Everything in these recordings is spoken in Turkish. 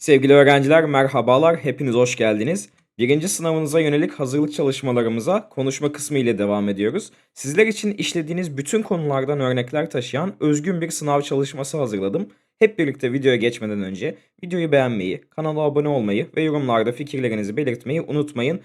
Sevgili öğrenciler merhabalar, hepiniz hoş geldiniz. Birinci sınavınıza yönelik hazırlık çalışmalarımıza konuşma kısmı ile devam ediyoruz. Sizler için işlediğiniz bütün konulardan örnekler taşıyan özgün bir sınav çalışması hazırladım. Hep birlikte videoya geçmeden önce videoyu beğenmeyi, kanala abone olmayı ve yorumlarda fikirlerinizi belirtmeyi unutmayın.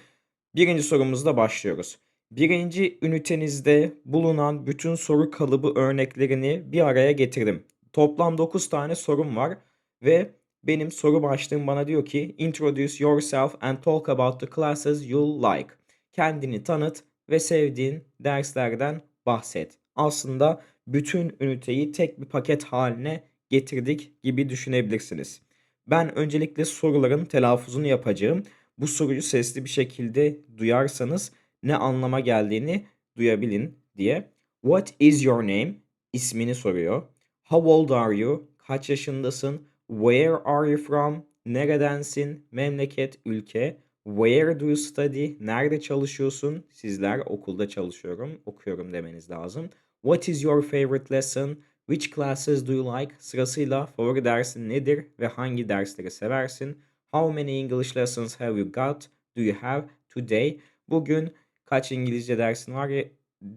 Birinci sorumuzda başlıyoruz. Birinci ünitenizde bulunan bütün soru kalıbı örneklerini bir araya getirdim. Toplam 9 tane sorum var ve benim soru başlığım bana diyor ki Introduce yourself and talk about the classes you like. Kendini tanıt ve sevdiğin derslerden bahset. Aslında bütün üniteyi tek bir paket haline getirdik gibi düşünebilirsiniz. Ben öncelikle soruların telaffuzunu yapacağım. Bu soruyu sesli bir şekilde duyarsanız ne anlama geldiğini duyabilin diye. What is your name? İsmini soruyor. How old are you? Kaç yaşındasın? Where are you from? Neredensin? Memleket, ülke. Where do you study? Nerede çalışıyorsun? Sizler okulda çalışıyorum, okuyorum demeniz lazım. What is your favorite lesson? Which classes do you like? Sırasıyla favori dersin nedir ve hangi dersleri seversin? How many English lessons have you got? Do you have today? Bugün kaç İngilizce dersin var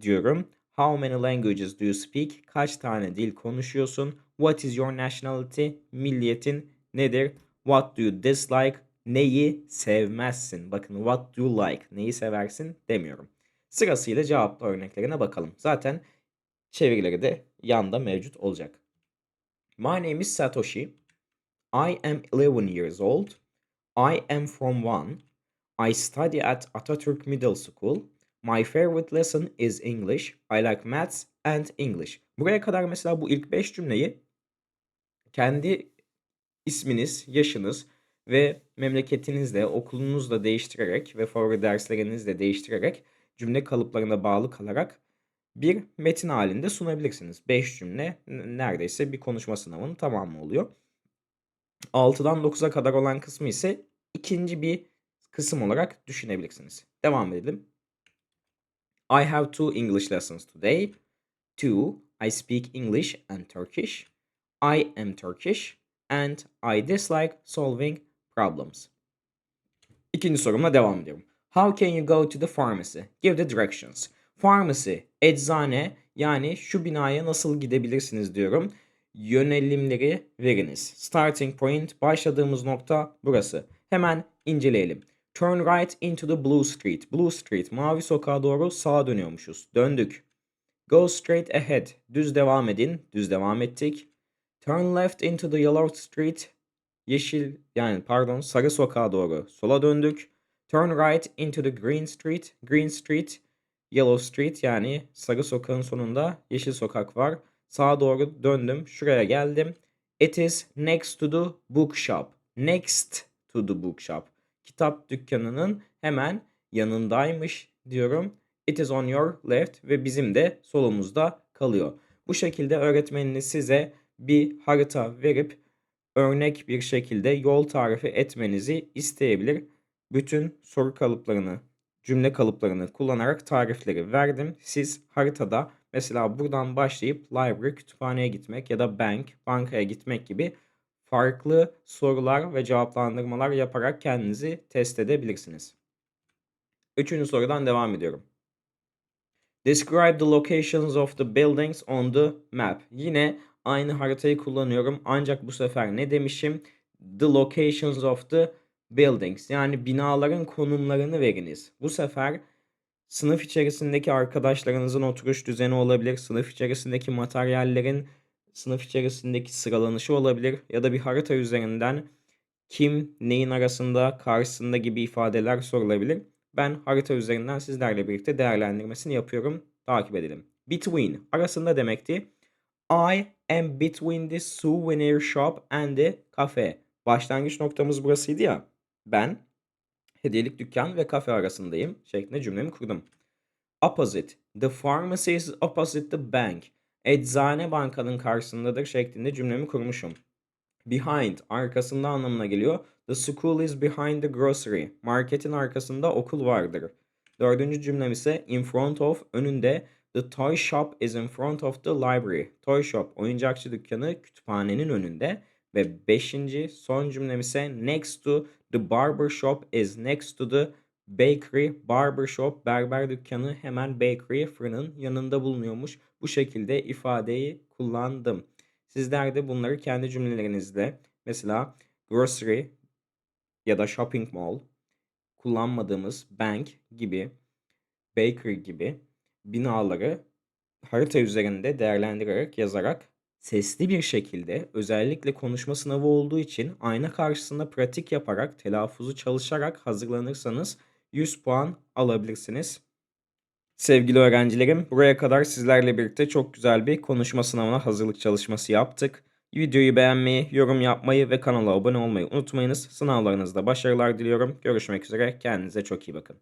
diyorum. How many languages do you speak? Kaç tane dil konuşuyorsun? What is your nationality? Milliyetin nedir? What do you dislike? Neyi sevmezsin? Bakın what do you like? Neyi seversin demiyorum. Sırasıyla cevaplı örneklerine bakalım. Zaten çevirileri de yanda mevcut olacak. My name is Satoshi. I am 11 years old. I am from one. I study at Atatürk Middle School. My favorite lesson is English. I like maths and English. Buraya kadar mesela bu ilk 5 cümleyi kendi isminiz, yaşınız ve memleketinizle, okulunuzla değiştirerek ve favori derslerinizle değiştirerek cümle kalıplarına bağlı kalarak bir metin halinde sunabilirsiniz. 5 cümle neredeyse bir konuşma sınavının tamamı oluyor. 6'dan 9'a kadar olan kısmı ise ikinci bir kısım olarak düşünebilirsiniz. Devam edelim. I have two English lessons today. Two, I speak English and Turkish. I am Turkish and I dislike solving problems. İkinci sorumla devam ediyorum. How can you go to the pharmacy? Give the directions. Pharmacy, eczane yani şu binaya nasıl gidebilirsiniz diyorum. Yönelimleri veriniz. Starting point, başladığımız nokta burası. Hemen inceleyelim. Turn right into the Blue Street. Blue Street, mavi sokağa doğru sağa dönüyormuşuz. Döndük. Go straight ahead. Düz devam edin. Düz devam ettik. Turn left into the Yellow Street. Yeşil yani pardon sarı sokağa doğru sola döndük. Turn right into the Green Street. Green Street, Yellow Street yani sarı sokağın sonunda yeşil sokak var. Sağa doğru döndüm. Şuraya geldim. It is next to the bookshop. Next to the bookshop. Kitap dükkanının hemen yanındaymış diyorum. It is on your left ve bizim de solumuzda kalıyor. Bu şekilde öğretmeniniz size bir harita verip örnek bir şekilde yol tarifi etmenizi isteyebilir. Bütün soru kalıplarını, cümle kalıplarını kullanarak tarifleri verdim. Siz haritada mesela buradan başlayıp library, kütüphaneye gitmek ya da bank, bankaya gitmek gibi farklı sorular ve cevaplandırmalar yaparak kendinizi test edebilirsiniz. Üçüncü sorudan devam ediyorum. Describe the locations of the buildings on the map. Yine aynı haritayı kullanıyorum ancak bu sefer ne demişim? The locations of the buildings. Yani binaların konumlarını veriniz. Bu sefer sınıf içerisindeki arkadaşlarınızın oturuş düzeni olabilir. Sınıf içerisindeki materyallerin sınıf içerisindeki sıralanışı olabilir. Ya da bir harita üzerinden kim neyin arasında karşısında gibi ifadeler sorulabilir. Ben harita üzerinden sizlerle birlikte değerlendirmesini yapıyorum. Takip edelim. Between arasında demekti. I am between the souvenir shop and the cafe. Başlangıç noktamız burasıydı ya. Ben hediyelik dükkan ve kafe arasındayım şeklinde cümlemi kurdum. Opposite. The pharmacy is opposite the bank. Eczane bankanın karşısındadır şeklinde cümlemi kurmuşum. Behind arkasında anlamına geliyor. The school is behind the grocery. Marketin arkasında okul vardır. Dördüncü cümlem ise in front of önünde. The toy shop is in front of the library. Toy shop oyuncakçı dükkanı kütüphanenin önünde. Ve beşinci son cümlem ise next to the barber shop is next to the bakery. Barber shop berber dükkanı hemen bakery fırının yanında bulunuyormuş. Bu şekilde ifadeyi kullandım. Sizler de bunları kendi cümlelerinizde mesela grocery ya da shopping mall, kullanmadığımız bank gibi, bakery gibi binaları harita üzerinde değerlendirerek yazarak sesli bir şekilde özellikle konuşma sınavı olduğu için ayna karşısında pratik yaparak telaffuzu çalışarak hazırlanırsanız 100 puan alabilirsiniz. Sevgili öğrencilerim, buraya kadar sizlerle birlikte çok güzel bir konuşma sınavına hazırlık çalışması yaptık. Videoyu beğenmeyi, yorum yapmayı ve kanala abone olmayı unutmayınız. Sınavlarınızda başarılar diliyorum. Görüşmek üzere. Kendinize çok iyi bakın.